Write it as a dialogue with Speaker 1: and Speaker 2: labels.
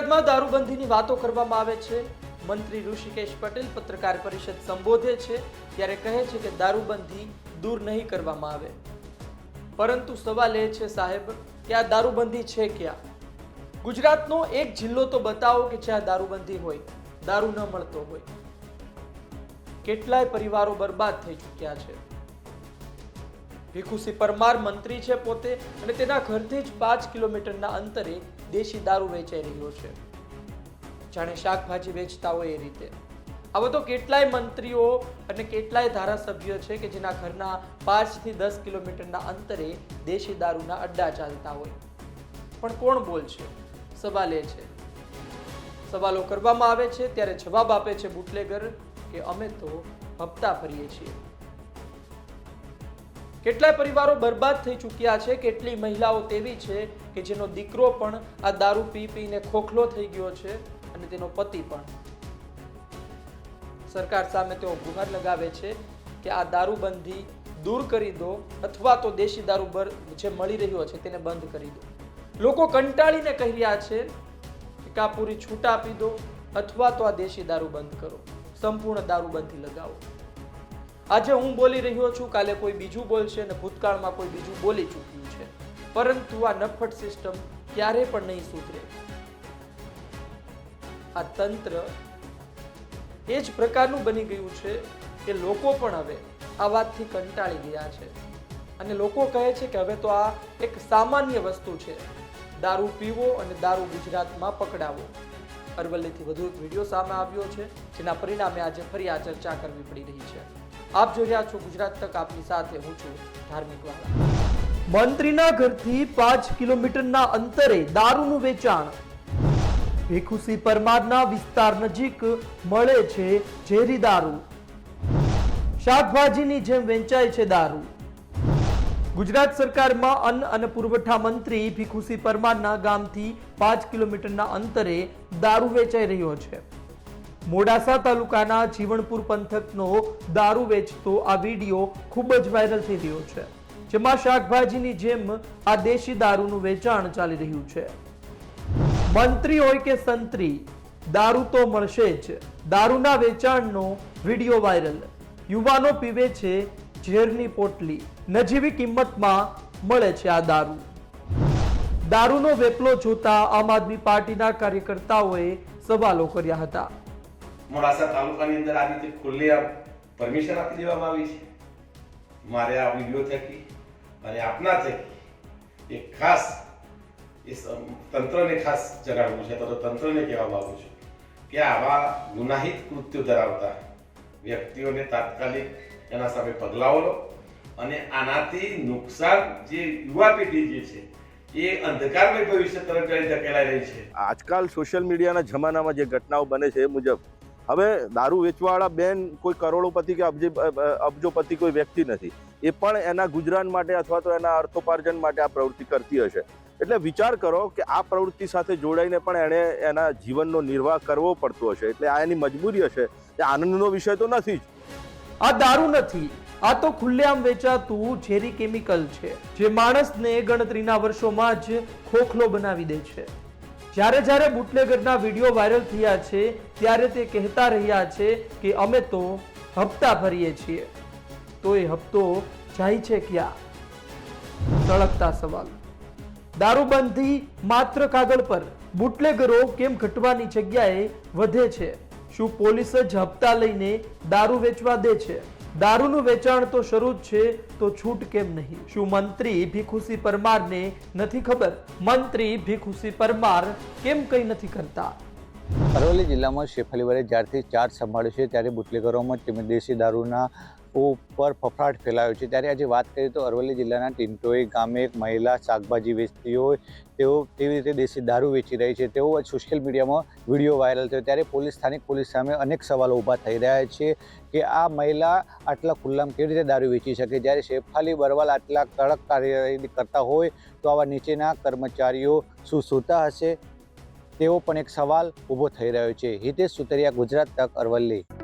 Speaker 1: ગુજરાતમાં દારૂબંધીની વાતો કરવામાં આવે છે. મંત્રી ઋષિકેશ પટેલ પત્રકાર પરિષદ સંબોધે છે, ત્યારે કહે છે કે દારૂબંધી દૂર નહીં કરવામાં આવે. પરંતુ સવાલ એ છે સાહેબ, કે આ દારૂબંધી છે ક્યાં? ગુજરાતનો એક જિલ્લો તો બતાવો કે જ્યાં દારૂબંધી હોય, દારૂ ન મળતો હોય. કેટલાય પરિવારો બરબાદ થઈ ચૂક્યા છે. ભીખુસિંહ પરમાર મંત્રી છે પોતે અને તેના ઘરથી જ પાંચ કિલોમીટરના અંતરે દેશી દારૂ વેચાઈ રહ્યો છે. જાણે શાકભાજી વેચતા હોય એ રીતે. આ તો કેટલાય મંત્રીઓ અને કેટલાય ધારાસભ્યો છે કે જેના ઘરના પાંચથી દસ કિલોમીટરના અંતરે દેશી દારૂના અડ્ડા ચાલતા હોય. પણ કોણ બોલશે? સવાલ એ છે. સવાલો કરવામાં આવે છે, ત્યારે જવાબ આપે છે બુટલેગર કે અમે તો હપ્તા ભરીએ છીએ. કેટલાય પરિવારો બરબાદ થઈ ચૂક્યા છે. કેટલી મહિલાઓ તેવી છે કે જેનો દીકરો પણ આ દારૂ પી પીને ખોખલો થઈ ગયો છે અને તેનો પતિ પણ. સરકાર સામે તેઓ ગુહાર લગાવે છે કે આ દારૂબંધી દૂર કરી દો અથવા તો દેશી દારૂ બર- જે મળી રહ્યો છે તેને બંધ કરી દો. લોકો કંટાળીને કહી રહ્યા છે કે કાપુરી પૂરી છૂટ આપી દો અથવા તો આ દેશી દારૂ બંધ કરો. સંપૂર્ણ દારૂબંધી લગાવો. આજે હું બોલી રહ્યો છું, કાલે કોઈ બીજું બોલશે અને ભૂતકાળમાં કોઈ બીજું બોલી ચૂક્યું છે. પરંતુ આ નફટ સિસ્ટમ ક્યારે પણ નહીં સુધરે. આ તંત્ર એ જ પ્રકારનું બની ગયું છે કે લોકો પણ હવે આ વાતથી કંટાળી ગયા છે. અને લોકો કહે છે કે હવે તો આ એક સામાન્ય વસ્તુ છે. દારૂ પીવો અને દારૂ ગુજરાતમાં પકડાવો. અરવલ્લીથી વધુ એક વીડિયો સામે આવ્યો છે, જેના પરિણામે આજે ફરી આ ચર્ચા કરવી પડી રહી છે. આપ જોઈ રહ્યા છો ગુજરાત તક, આપની સાથે હું છું ધાર્મિક વાળા મંત્રીના ઘરથી પાંચ કિલોમીટરના અંતરે દારૂનું વેચાણ. ભેખુસી પરમારના વિસ્તાર નજીક મળે છે ઝેરી દારૂ. શાકભાજીની જેમ વેચાય છે દારૂ. ગુજરાત સરકારમાં અન્ન અને પુરવઠા મંત્રી ભીખુસી પરમારના ગામથી પાંચ કિલોમીટરના અંતરે દારૂ વેચાઈ રહ્યો છે. મોડાસા તાલુકાના જીવણપુર પંથકનો દારૂ વેચતો આ વીડિયો ખૂબ જ વાયરલ થઈ રહ્યો છે. જેમાં શાકભાજીની જેમ આ દેશી દારૂનું વેચાણ ચાલી રહ્યું છે. મંત્રી હોય કે સંત્રી, દારૂ તો મળશે જ. દારૂના વેચાણનો વીડિયો વાયરલ. યુવાનો પીવે છે ઝેરની પોટલી. નજીવી કિંમતમાં મળે છે આ દારૂ. દારૂનો વેપલો જોતા આમ આદમી પાર્ટીના કાર્યકર્તાઓએ સવાલો કર્યા હતા.
Speaker 2: મોડાસા તાલુકાની અંદર આ રીતે ખુલ્લેઆમ પરમિશન આપી દેવામાં આવી છે. મારે આ વીડિયો થકી અને આપના થકી એક ખાસ, એ તંત્રને ખાસ જણાવવું છે, તો તંત્રને કહેવા માંગુ છું કે આવા ગુનાહિત કૃત્યો ધરાવતા વ્યક્તિઓને તાત્કાલિક એના સામે પગલાઓ લો અને આનાથી નુકસાન જે યુવા પેઢી જે છે, એ અંધકારમય ભવિષ્ય તરફ જઈ ધકેલાઈ રહી છે.
Speaker 3: આજકાલ સોશિયલ મીડિયાના જમાનામાં જે ઘટનાઓ બને છે એ મુજબ હવે દારૂ વેચવાવાળા બેન કોઈ કરોડોપતિ કે અબજી અબજોપતિ કોઈ વ્યક્તિ નથી. એ પણ એના ગુજરાન માટે અથવા તો એના અર્થોપાર્જન માટે આ પ્રવૃત્તિ કરતી હશે. એટલે વિચાર કરો કે આ પ્રવૃત્તિ સાથે જોડાઈને પણ એણે એના જીવનનો નિર્વાહ કરવો પડતો હશે. એટલે આ એની મજબૂરી હશે. એ આનંદનો વિષય તો નથી જ.
Speaker 1: આ દારૂ નથી. આ તો ખુલ્લેઆમ વેચાતું ઝેરી કેમિકલ છે, જે માણસને ગણતરીના વર્ષોમાં જ ખોખલો બનાવી દે છે. જ્યારે જ્યારે બુટલેગરના વીડિયો વાયરલ થયા છે, ત્યારે તે કહેતા રહ્યા છે કે અમે તો હપ્તા ભરીએ છીએ. તો એ હપ્તો જાય છે ક્યાં? સળગતા સવાલ. દારૂબંધી માત્ર કાગળ પર. બુટલેગરો કેમ ઘટવાની જગ્યાએ વધે છે? શું પોલીસ જ હપ્તા લઈને દારૂ વેચવા દે છે? દારૂનું વેચાણ તો શરૂ જ છે, તો છૂટ કેમ નહીં? શું મંત્રી ભીખુસી પરમારને નથી ખબર? મંત્રી ભીખુસી પરમાર કેમ કંઈ નથી કરતા?
Speaker 4: અરવલ્લી જિલ્લામાં શેફાલીવારે જ્યારથી ચાર્જ સંભાળ્યો છે, ત્યારે બુટલેગરોમાં તેમજ દેશી દારૂના ઉપર ફફડાટ ફેલાયો છે. ત્યારે આજે વાત કરીએ તો અરવલ્લી જિલ્લાના ટિંટોઈ ગામે એક મહિલા શાકભાજી વેચતી હોય, તેઓ કેવી રીતે દેશી દારૂ વેચી રહી છે. તેઓ આજ સોશિયલ મીડિયામાં વીડિયો વાયરલ થયો. ત્યારે પોલીસ, સ્થાનિક પોલીસ સામે અનેક સવાલો ઊભા થઈ રહ્યા છે કે આ મહિલા આટલા ખુલ્લામાં કેવી રીતે દારૂ વેચી શકે? જ્યારે શેફાલી બરવાલ આટલા કડક કાર્યવાહી કરતા હોય, તો આવા નીચેના કર્મચારીઓ શું સૂતા હશે? તેવો પણ એક સવાલ ઊભો થઈ રહ્યો છે. હિતેશ સુતરિયા, ગુજરાત તક, અરવલ્લી.